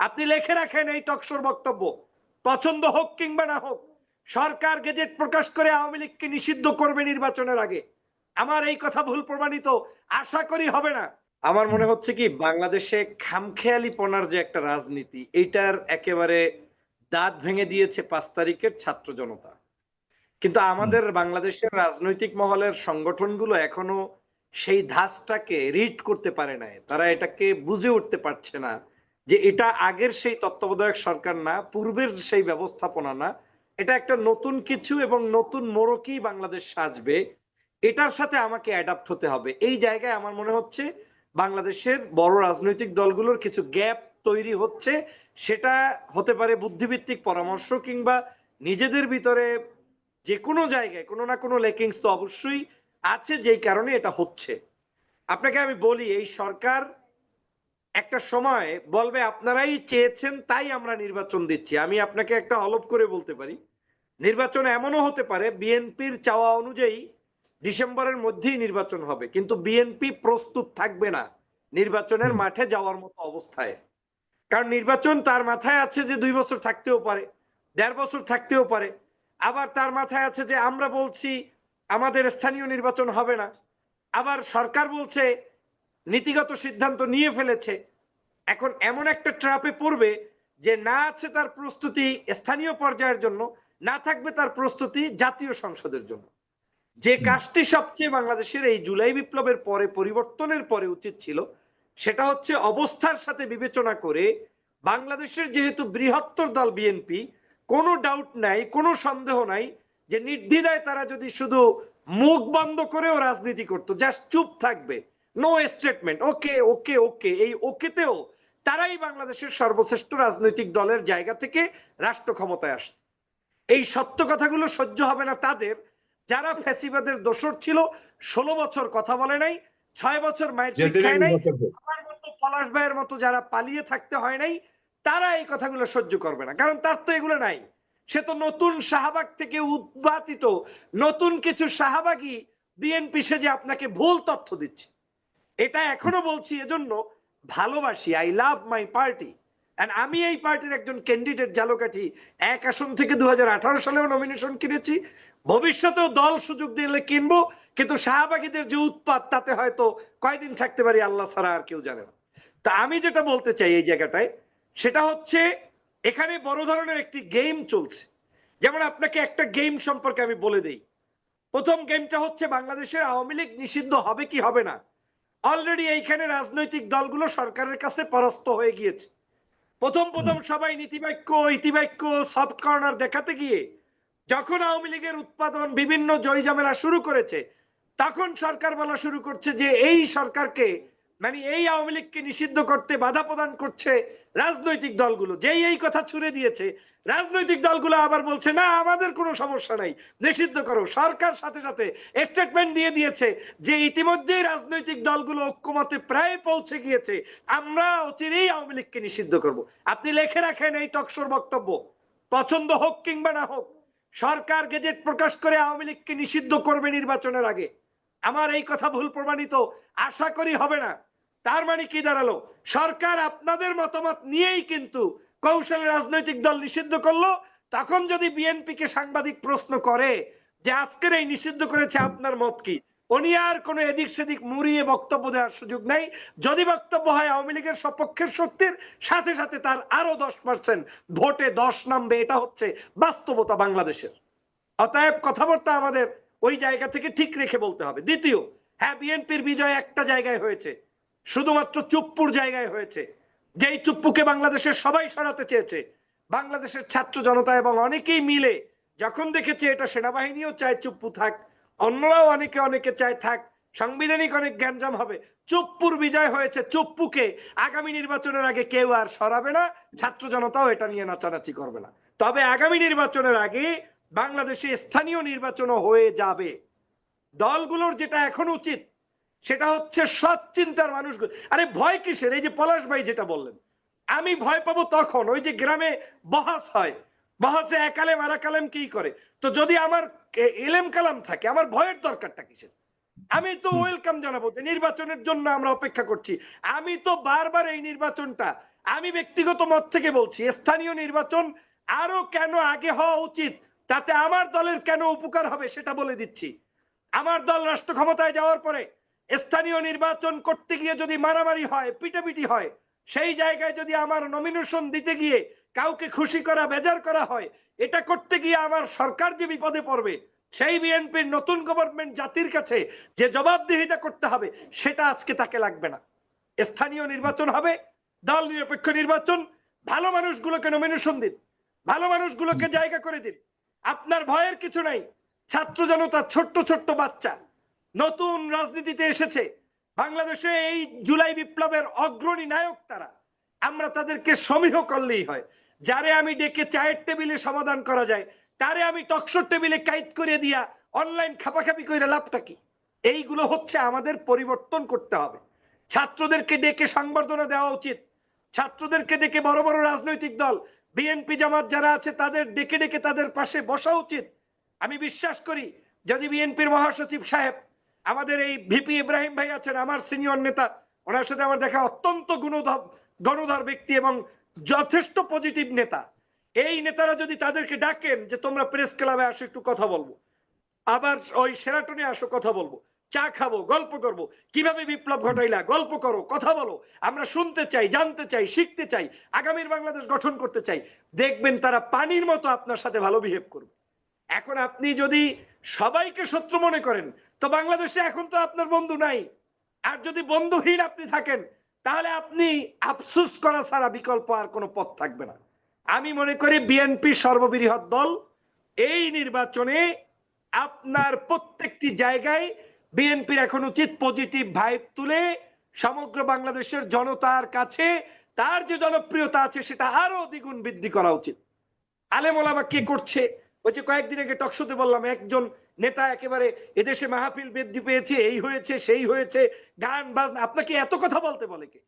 আপনি লেখে রাখেন এই টকশোর বক্তব্য। পছন্দ হোক কিংবা না হোক সরকার গেজেট প্রকাশ করে আওয়ামী লীগকে নিষিদ্ধ করবে নির্বাচনের আগে। আমার এই কথা ভুল প্রমাণিত আশা করি হবে না। আমার মনে হচ্ছে কি বাংলাদেশে খামখেয়ালি পনার যে একটা রাজনীতি এইটার একেবারে দাঁত ভেঙে দিয়েছে পাঁচ তারিখের ছাত্র জনতা। কিন্তু আমাদের বাংলাদেশের রাজনৈতিক মহলের সংগঠনগুলো এখনও সেই ধাঁচটাকে রিড করতে পারে নাই। তারা এটাকে বুঝে উঠতে পারছে না। যে এটা আগের সেই তত্ত্বাবধায়ক সরকার না, পূর্বের সেই ব্যবস্থাপনা না, এটা একটা নতুন কিছু এবং নতুন মোড়কেই বাংলাদেশ সাজবে। এটার সাথে আমাকে অ্যাডাপ্ট হতে হবে। এই জায়গায় আমার মনে হচ্ছে বাংলাদেশের বড় রাজনৈতিক দলগুলোর কিছু গ্যাপ তৈরি হচ্ছে। সেটা হতে পারে বুদ্ধিভিত্তিক পরামর্শ কিংবা নিজেদের ভিতরে যে কোনো জায়গায়, কোনো না কোনো লেকিংস তো অবশ্যই আছে যেই কারণে এটা হচ্ছে। আপনাকে আমি বলি, এই সরকার একটা সময় বলবে আপনারাই চেয়েছেন তাই আমরা নির্বাচন দিচ্ছি। আমি আপনাকে একটা অলপ করে বলতে পারি। নির্বাচন এমনও হতে পারে বিএনপির চাওয়া অনুযায়ী ডিসেম্বরের মধ্যেই নির্বাচন হবে কিন্তু বিএনপি প্রস্তুত থাকবে না নির্বাচনের মাঠে যাওয়ার মতো অবস্থায়। কারণ নির্বাচন তার মাথায় আছে যে দুই বছর থাকতেও পারে দেড় বছর থাকতেও পারে। আবার তার মাথায় আছে যে আমরা বলছি আমাদের স্থানীয় নির্বাচন হবে না। আবার সরকার বলছে নীতিগত সিদ্ধান্ত নিয়ে ফেলেছে। এখন এমন একটা ট্রাপে পড়বে যে না আছে তার প্রস্তুতি স্থানীয় পর্যায়ের জন্য, না থাকবে তার প্রস্তুতি জাতীয় সংসদের জন্য। যে কাজটি সবচেয়ে বাংলাদেশের এই জুলাই বিপ্লবের পরে, পরিবর্তনের পরে উচিত ছিল, সেটা হচ্ছে অবস্থার সাথে বিবেচনা করে বাংলাদেশের যেহেতু বৃহত্তর দল বিএনপি, কোনো ডাউট নাই, কোনো সন্দেহ নাই যে নির্দ্বিধায় তারা যদি শুধু মুখ বন্ধ করেও রাজনীতি করতো জাস্ট চুপ থাকবে নো স্টেটমেন্ট ওকে ওকে ওকে এই ওকেতেও তারাই বাংলাদেশের সর্বশ্রেষ্ঠ রাজনৈতিক দলের জায়গা থেকে রাষ্ট্র ক্ষমতায় আসত এই সত্য কথাগুলো সহ্য হবে না তাদের। যারা ফ্যাসিবাদের দোষর ছিল ষোলো বছর কথা বলে নাই ছয় বছর মায়ের খায় নাই আমার মতো পলাশ ভাইয়ের মতো যারা পালিয়ে থাকতে হয় নাই তারা এই কথাগুলো সহ্য করবে না। কারণ তার তো এগুলো নাই। সে তো নতুন শাহবাগ থেকে উদ্বাতিত নতুন কিছু শাহবাগই বিএনপি সে যে আপনাকে ভুল তথ্য দিচ্ছে। এটা এখনও বলছি, এজন্য ভালোবাসি আই লাভ মাই পার্টি আমি এই পার্টির একজন ক্যান্ডিডেট জালোকাঠি। এক আসন থেকে দু সালেও নমিনেশন কিনেছি। ভবিষ্যতেও দল সুযোগ দিলে কিনবো, কিন্তু শাহবাগীদের যে উৎপাত, তাতে হয়তো কয়দিন থাকতে পারি, আল্লাহ ছাড়া আর কেউ জানে না। তা আমি যেটা বলতে চাই এই জায়গাটায়, সেটা হচ্ছে এখানে বড় ধরনের একটি গেম চলছে। যেমন আপনাকে একটা গেম সম্পর্কে আমি বলে দেই। প্রথম গেমটা হচ্ছে বাংলাদেশের আওয়ামী লীগ নিষিদ্ধ হবে কি হবে না? অলরেডি এইখানে রাজনৈতিক দলগুলো সরকারের কাছে পরাস্ত হয়ে গিয়েছে। প্রথম প্রথম সবাই নীতিবাক্য ইতিবাক্য সফট কর্নার দেখাতে গিয়ে যখন আওয়ামী লীগের উৎপাদন বিভিন্ন জয়জামেলা শুরু করেছে তখন সরকার বলা শুরু করছে যে এই সরকারকে মানে এই আওয়ামী লীগকে নিষিদ্ধ করতে বাধা প্রদান করছে রাজনৈতিক দলগুলো। যেই এই কথা ছুড়ে দিয়েছে, রাজনৈতিক দলগুলো আবার বলছে, না, আমাদের কোনো সমস্যা নাই, নিষিদ্ধ করো। সরকার সাথে সাথে স্টেটমেন্ট দিয়ে দিয়েছে যে ইতিমধ্যেই রাজনৈতিক দলগুলো ঐক্যমতে প্রায় পৌঁছে গিয়েছে, আমরা অচিরেই আওয়ামী লীগকে নিষিদ্ধ করব। আপনি লেখে রাখেন এই টকশোর বক্তব্য, পছন্দ হোক কিংবা না হোক, সরকার গেজেট প্রকাশ করে আওয়ামী লীগকে নিষিদ্ধ করবে নির্বাচনের আগে। আমার এই কথা ভুল প্রমাণিত, আশা করি হবে না। তার মানে কি দাঁড়াল? সরকার আপনাদের মতামত নিয়েই কিন্তু কৌশলে রাজনৈতিক দল নিষিদ্ধ করল। তখন যদি বিএনপি কে সাংবাদিক প্রশ্ন করে যে আজকের এই নিষিদ্ধ করেছে আপনার মত কি? উনি আর কোনো এদিক সেদিক মুড়িয়ে বক্তব্য দেওয়ার সুযোগ নেই। যদি বক্তব্য হয় আওয়ামী লীগের সপক্ষের শক্তির, সাথে সাথে তার আরও দশ পার্সেন্ট ভোটে দশ নামবে। এটা হচ্ছে বাস্তবতা বাংলাদেশের। অতএব কথাবার্তা আমাদের ওই জায়গা থেকে ঠিক রেখে বলতে হবে। দ্বিতীয় হ্যাঁ বিএনপির বিজয় একটা জায়গায় হয়েছে, শুধুমাত্র চুপ্পুর জায়গায় হয়েছে, যেই চুপ্পুকে বাংলাদেশের সবাই সরাতে চেয়েছে, বাংলাদেশের ছাত্র জনতা এবং অনেকেই মিলে যখন দেখেছে এটা সেনাবাহিনীও চায় চুপ্পু থাক, অন্যরাও অনেকে অনেকে চায় থাক, সাংবিধানিক অনেক জ্ঞানজাম হবে, চুপ্পুর বিজয় হয়েছে, চুপ্পুকে আগামী নির্বাচনের আগে কেউ আর সরাবে না, ছাত্র জনতাও এটা নিয়ে নাচানাচি করবে না। তবে আগামী নির্বাচনের আগে বাংলাদেশে স্থানীয় নির্বাচনও হয়ে যাবে। দলগুলোর যেটা এখন উচিত সেটা হচ্ছে সৎ চিন্তার মানুষগুলো। আরে ভয় কিসের? এই যে পলাশ ভাই যেটা বললেন আমি ভয় পাবো তখন। ওই যে গ্রামে বহাস হয়। বহাসে একালেম আর কালেম কি করে? তো যদি আমার এলেম কালাম থাকে আমার ভয়ের দরকারটা কিসের? আমি তো ওয়েলকাম জানাব যে নির্বাচনের জন্য আমরা অপেক্ষা করছি। আমি তো বারবার এই নির্বাচনটা আমি ব্যক্তিগত মত থেকে বলছি স্থানীয় নির্বাচন আরও কেন আগে হওয়া উচিত? তাতে আমার দলের কেন উপকার হবে সেটা বলে দিচ্ছি। আমার দল রাষ্ট্র ক্ষমতায় যাওয়ার পরে স্থানীয় নির্বাচন করতে গিয়ে যদি মারামারি হয়, পিটাপিটি হয়, সেই জায়গায় যদি আমার নমিনেশন দিতে গিয়ে কাউকে খুশি করা, বেজার করা হয়, এটা করতে গিয়ে আমার সরকার যে বিপদে পড়বে, সেই বিএনপির নতুন গভর্নমেন্ট জাতির কাছে যে জবাবদিহিতা করতে হবে, সেটা আজকে তাকে লাগবে না। স্থানীয় নির্বাচন হবে, দল নিরপেক্ষ নির্বাচন, ভালো মানুষগুলোকে নমিনেশন দিন, ভালো মানুষগুলোকে জায়গা করে দিন। আপনার ভয়ের কিছু নাই। ছাত্র জনতা, ছোট্ট ছোট্ট বাচ্চা। নতুন রাজনীতিতে এসেছে। বাংলাদেশে এই জুলাই বিপ্লবের অগ্রণী নায়ক তারা। আমরা তাদেরকে সমীহ করলেই হয়। যারে আমি ডেকে চায়ের টেবিলে সমাধান করা যায়, তারে আমি টকশোর টেবিলে কাইট করে দিয়া অনলাইন খাপাখাপি করে লাভটা কি? এইগুলো হচ্ছে আমাদের পরিবর্তন করতে হবে। ছাত্রদেরকে ডেকে সংবর্ধনা দেওয়া উচিত। ছাত্রদেরকে ডেকে বড় বড় রাজনৈতিক দল বিএনপি জামাত যারা আছে, তাদের ডেকে ডেকে তাদের পাশে বসা উচিত। আমি বিশ্বাস করি, যদি বিএনপির মহাসচিব সাহেব আমাদের এই ভিপি ইব্রাহিম ভাই আছেন, আমার সিনিয়র নেতা, ওনার সাথে আমার দেখা অত্যন্ত গুণধর, গণধর ব্যক্তি এবং যথেষ্ট পজিটিভ নেতা। এই নেতারা যদি তাদেরকে ডাকেন যে তোমরা প্রেস ক্লাবে আসো, একটু কথা বলব। আবার ওই সেরাটনে আসো, কথা বলব। চা খাব, গল্প করব। কীভাবে বিপ্লব ঘটাইলা? গল্প করো, কথা বলো। আমরা শুনতে চাই, জানতে চাই, শিখতে চাই, আগামীর বাংলাদেশ গঠন করতে চাই। দেখবেন তারা পানির মতো আপনার সাথে ভালো বিহেভ করবে। এখন আপনি যদি সবাইকে শত্রু মনে করেন, তো বাংলাদেশে এখন তো আপনার বন্ধু নাই। আর যদি বন্ধুহীন আপনি থাকেন, তাহলে আপনি আফসুস করা ছাড়া বিকল্প আর কোনো পথ থাকবে না। আমি মনে করি বিএনপি সর্ববৃহৎ দল, এই নির্বাচনে আপনার প্রত্যেকটি জায়গায় বিএনপির এখন উচিত পজিটিভ ভাইব তুলে সমগ্র বাংলাদেশের জনতার কাছে তার যে জনপ্রিয়তা আছে সেটা আরও দ্বিগুণ বৃদ্ধি করা উচিত। আলেমোলামা কে করছে? ওই যে কয়েকদিন আগে টকশোতে বললাম, একজন নেতা একেবারে এদেশে মাহফিল বৃদ্ধি পেয়েছে, এই হয়েছে, সেই হয়েছে, গান, বাজনা, আপনাকে এত কথা বলতে বলে কে?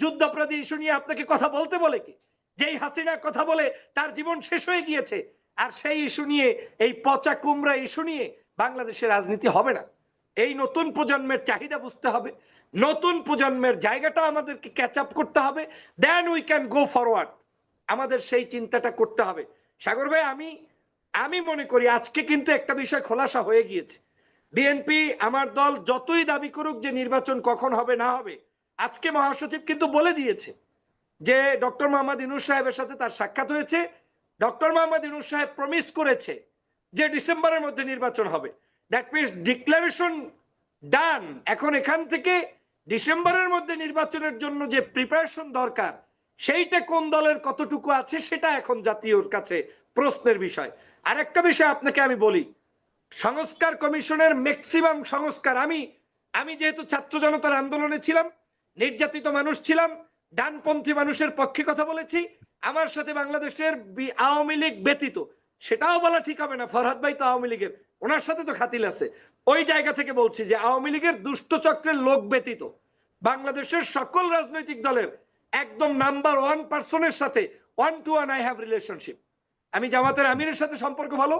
যুদ্ধাপরাধী ইস্যু নিয়ে আপনাকে কথা বলতে বলে কে? যেই হাসিনা কথা বলে তার জীবন শেষ হয়ে গিয়েছে, আর সেই ইস্যু নিয়ে, এই পচা কুমড়া ইস্যু নিয়ে বাংলাদেশের রাজনীতি হবে না। এই নতুন প্রজন্মের চাহিদা বুঝতে হবে। নতুন প্রজন্মের জায়গাটা আমাদেরকে ক্যাচ আপ করতে হবে। Then we can go forward আমাদের সেই চিন্তাটা করতে হবে। সাগর ভাই, আমি আমি মনে করি আজকে কিন্তু একটা বিষয় খোলাসা হয়ে গিয়েছে। বিএনপি আমার দল যতই দাবি করুক যে নির্বাচন কখন হবে, না হবে, আজকে মহাসচিব কিন্তু বলে দিয়েছে যে ডক্টর মোহাম্মদ ইনুস সাহেবের সাথে তার সাক্ষাৎ হয়েছে। ডক্টর মোহাম্মদ ইনুস সাহেব প্রমিস করেছে যে ডিসেম্বরের মধ্যে নির্বাচন হবে। দ্যাট মিনস ডিক্লারেশন ডান এখন এখান থেকে ডিসেম্বরের মধ্যে নির্বাচনের জন্য যে প্রিপারেশন দরকার, সেইটা কোন দলের কতটুকু আছে সেটা এখন জাতীয়র কাছে প্রশ্নের বিষয়। আরেকটা বিষয় আপনাকে আমি বলি, সংস্কার কমিশনের ম্যাক্সিমাম সংস্কার। আমি আমি যেহেতু ছাত্র জনতার আন্দোলনে ছিলাম, নির্যাতিত মানুষ ছিলাম, ডানপন্থী মানুষের পক্ষে কথা বলেছি, আমার সাথে বাংলাদেশের আওয়ামী লীগ ব্যতীত, সেটাও বলা ঠিক হবে না। ফরহাদ ভাই তো আওয়ামী লীগের। ওনার সাথে তো খাতিল আছে। ওই জায়গা থেকে বলছি যে আওয়ামী লীগের দুষ্ট চক্রের লোক ব্যতীত বাংলাদেশের সকল রাজনৈতিক দলের একদম নাম্বার ওয়ান পার্সনের সাথে one to one I have relationship আমি জামাতের আমিরের সাথে সম্পর্ক ভালো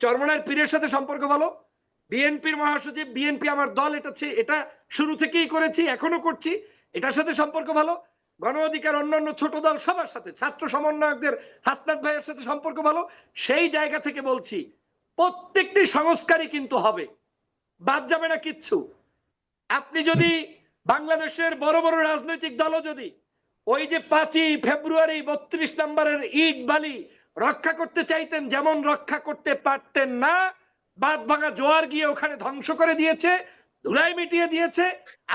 চরমনার পীরের সাথে সম্পর্ক ভালো, বিএনপির মহাসচিব, বিএনপি আমার দল, এটা এটা শুরু থেকেই করেছি, এখনও করছি, এটার সাথে সম্পর্ক ভালো। গণ অধিকার অন্যান্য ছোট দল সবার সাথে, ছাত্র সমন্বয়কদের হাসনাত ভাইয়ের সাথে সম্পর্ক ভালো। সেই জায়গা থেকে বলছি প্রত্যেকটি সংস্কারই কিন্তু হবে। বাদ যাবে না কিচ্ছু। আপনি যদি বাংলাদেশের বড় বড় রাজনৈতিক দলও যদি ওই যে পাঁচই ফেব্রুয়ারি বত্রিশ নম্বরের ইট বালি রক্ষা করতে চাইতেন, যেমন রক্ষা করতে পারতেন না বাদ ভাঙা জোয়ার গিয়ে ওখানে ধ্বংস করে দিয়েছে ধুলাই মিটিয়ে দিয়েছে।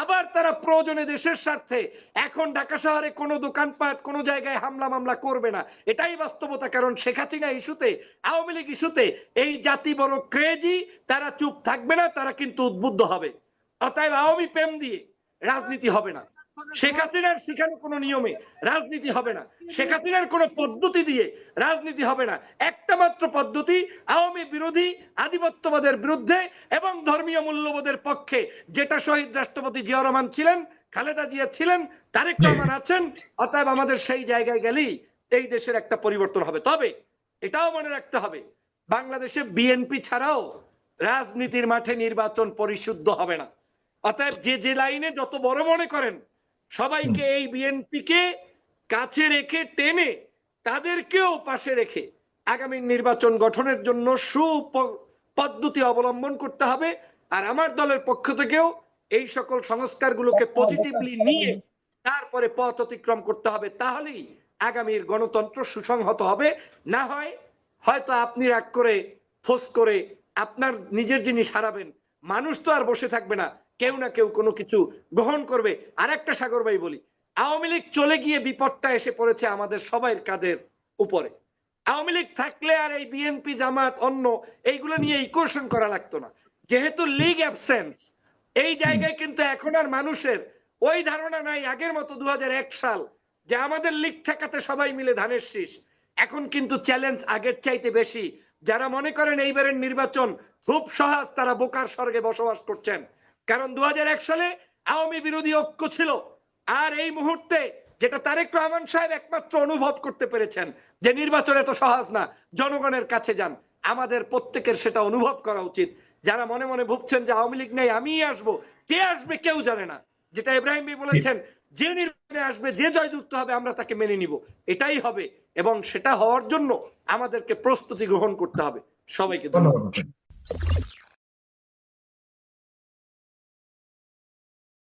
আবার তারা প্রয়োজনে দেশের স্বার্থে এখন ঢাকা শহরে কোনো দোকানপাট, কোনো জায়গায় হামলা মামলা করবে না। এটাই বাস্তবতা, কারণ শেখ হাসিনা ইস্যুতে, আওয়ামী লীগ ইস্যুতে এই জাতি বড় ক্রেজি তারা চুপ থাকবে না, তারা কিন্তু উদ্বুদ্ধ হবে। অতএব আওয়ামী প্রেম দিয়ে রাজনীতি হবে না। শেখ হাসিনার শিখানো কোনো নিয়মে রাজনীতি হবে না। শেখ হাসিনার কোনো পদ্ধতি দিয়ে রাজনীতি হবে না। একটা মাত্র পদ্ধতি, আওয়ামী বিরোধী আধিপত্যবাদের বিরুদ্ধে এবং ধর্মীয় মূল্যবোধের পক্ষে, যেটা শহীদ রাষ্ট্রপতি জিয়া রহমান ছিলেন, খালেদা জিয়া ছিলেন, তারেক রহমান আছেন, অতএব আমাদের সেই জায়গায় গেলেই এই দেশের একটা পরিবর্তন হবে। তবে এটাও মনে রাখতে হবে, বাংলাদেশে বিএনপি ছাড়াও রাজনীতির মাঠে নির্বাচন পরিশুদ্ধ হবে না। অতএব যে যে লাইনে যত বড় মনে করেন সবাইকে এই বিএনপিকে কাছে রেখে টেনে তাদেরকেও পাশে রেখে আগামী নির্বাচন গঠনের জন্য সুপদ্ধতি অবলম্বন করতে হবে। আর আমার দলের পক্ষ থেকেও এই সকল সংস্কারগুলোকে পজিটিভলি নিয়ে তারপরে পথ অতিক্রম করতে হবে। তাহলেই আগামীর গণতন্ত্র সুসংহত হবে। না হয় হয়তো আপনি রাগ করে ফোস করে আপনার নিজের জিনিস হারাবেন মানুষ তো আর বসে থাকবে না। কেউ না কেউ কোনো কিছু গ্রহণ করবে। আর একটা সাগর ভাই বলি, আওয়ামী লীগ চলে গিয়ে বিপদটা এসে পড়েছে আমাদের সবাইয়ের কাদের উপরে। আওয়ামী লীগ থাকলে আর এই বিএনপি, জামাত, অন্য এইগুলো নিয়ে ইকুয়েশন করা লাগতো না। যেহেতু লীগ অ্যাবসেন্স এই জায়গায় কিন্তু এখন আর মানুষের ওই ধারণা নাই আগের মতো দু হাজার এক সাল যে আমাদের লীগ ঠেকাতে সবাই মিলে ধানের শীষ। এখন কিন্তু চ্যালেঞ্জ আগের চাইতে বেশি। যারা মনে করেন এইবারের নির্বাচন খুব সহজ, তারা বোকার স্বর্গে বসবাস করছেন। কারণ দু হাজার এক সালে আওয়ামী বিরোধী ঐক্য ছিল। আর এই মুহূর্তে যেটা তারেক রহমান সাহেব একমাত্র অনুভব করতে পেরেছেন, যে নির্বাচন এত সহজ না, জনগণের কাছে যান। আমাদের প্রত্যেকের সেটা অনুভব করা উচিত। যারা মনে মনে ভুগছেন যে আওয়ামী লীগ নেই, আমিই আসব। কে আসবে কেউ জানে না। যেটা ইব্রাহিম ভাই বলেছেন, যে নির্বাচনে আসবে, যে জয়যুক্ত হবে, আমরা তাকে মেনে নিব। এটাই হবে। এবং সেটা হওয়ার জন্য আমাদেরকে প্রস্তুতি গ্রহণ করতে হবে। সবাইকে ধন্যবাদ।